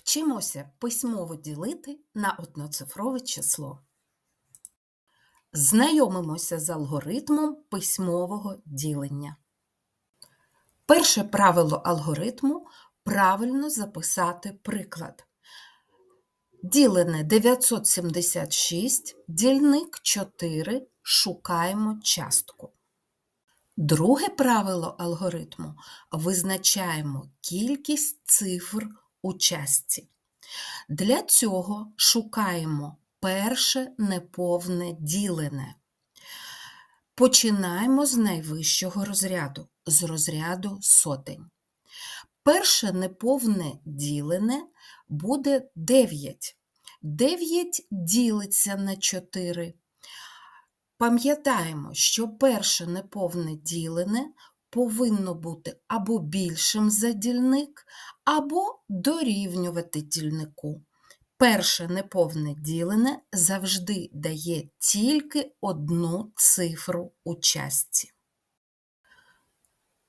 Вчимося письмово ділити на одноцифрове число. Знайомимося з алгоритмом письмового ділення. Перше правило алгоритму правильно записати приклад. Ділене 976, дільник 4, шукаємо частку. Друге правило алгоритму визначаємо кількість цифр у частці. Для цього шукаємо перше неповне ділене. Починаємо з найвищого розряду, з розряду сотень. Перше неповне ділене буде 9. 9 ділиться на 4. Пам'ятаємо, що перше неповне ділене повинно бути або більшим за дільник, або дорівнювати дільнику. Перше неповне ділене завжди дає тільки одну цифру у частці.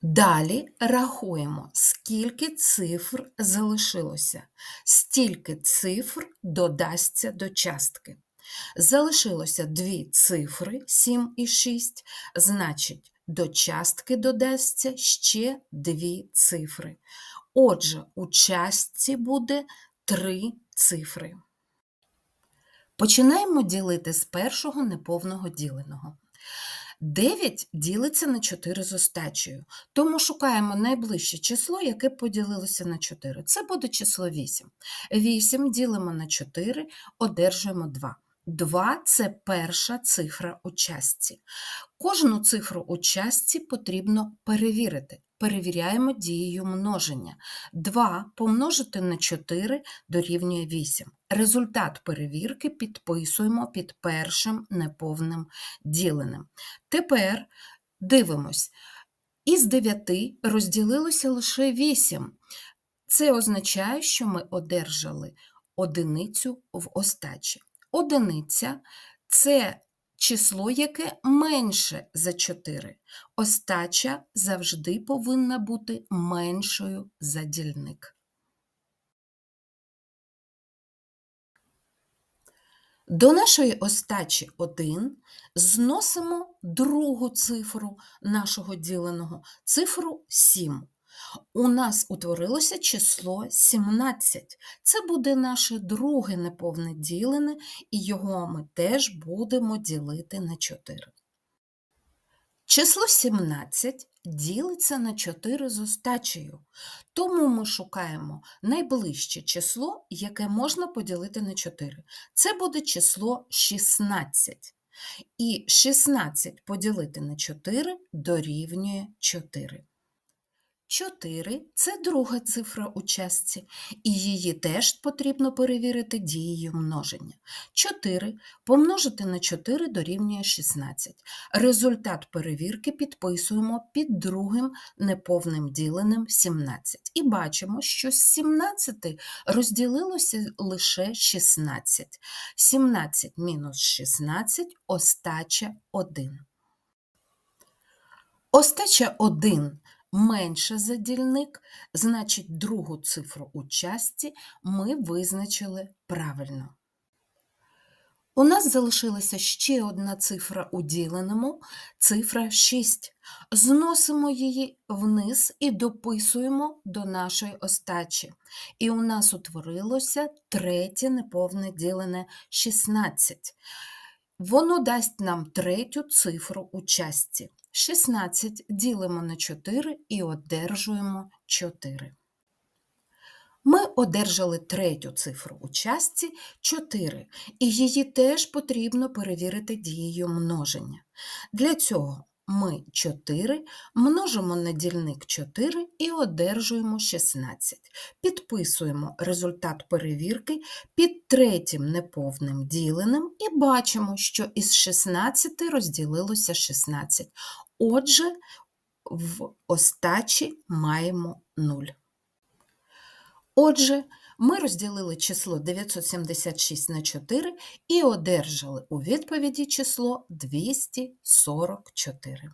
Далі рахуємо, скільки цифр залишилося, стільки цифр додасться до частки. Залишилося дві цифри 7 і 6, значить, до частки додасться ще дві цифри. Отже, у частці буде три цифри. Починаємо ділити з першого неповного діленого. 9 ділиться на 4 з остачею, тому шукаємо найближче число, яке поділилося на 4. Це буде число 8. 8 ділимо на 4, одержуємо 2. 2 це перша цифра у частці. Кожну цифру у частці потрібно перевірити. Перевіряємо дією множення. 2 помножити на 4 дорівнює 8. Результат перевірки підписуємо під першим неповним діленим. Тепер дивимось. Із 9 розділилося лише 8. Це означає, що ми одержали одиницю в остачі. Одиниця це число, яке менше за 4. Остача завжди повинна бути меншою за дільник. До нашої остачі 1 зносимо другу цифру нашого діленого, цифру 7 у нас утворилося число 17. Це буде наше друге неповне ділене, і його ми теж будемо ділити на 4. Число 17 ділиться на 4 з остачею, тому ми шукаємо найближче число, яке можна поділити на 4. Це буде число 16. І 16 поділити на 4 дорівнює 4. 4 це друга цифра у частці, і її теж потрібно перевірити дією множення. 4 помножити на 4 дорівнює 16. Результат перевірки підписуємо під другим неповним діленим 17. І бачимо, що з 17 розділилося лише 16. 17 мінус 16 остача 1. Остача 1 менше за дільник, значить другу цифру у частці ми визначили правильно. У нас залишилася ще одна цифра у діленому, цифра 6. Зносимо її вниз і дописуємо до нашої остачі. І у нас утворилося третє неповне ділене 16. Воно дасть нам третю цифру у частці. 16 ділимо на 4 і одержуємо 4. Ми одержали третю цифру у частці 4, і її теж потрібно перевірити дією множення. Для цього ми 4 множимо на дільник 4 і одержуємо 16. Підписуємо результат перевірки під третім неповним діленим і бачимо, що із 16 розділилося 16. Отже, в остачі маємо 0. Отже, ми розділили число 976 на 4 і одержали у відповіді число 244.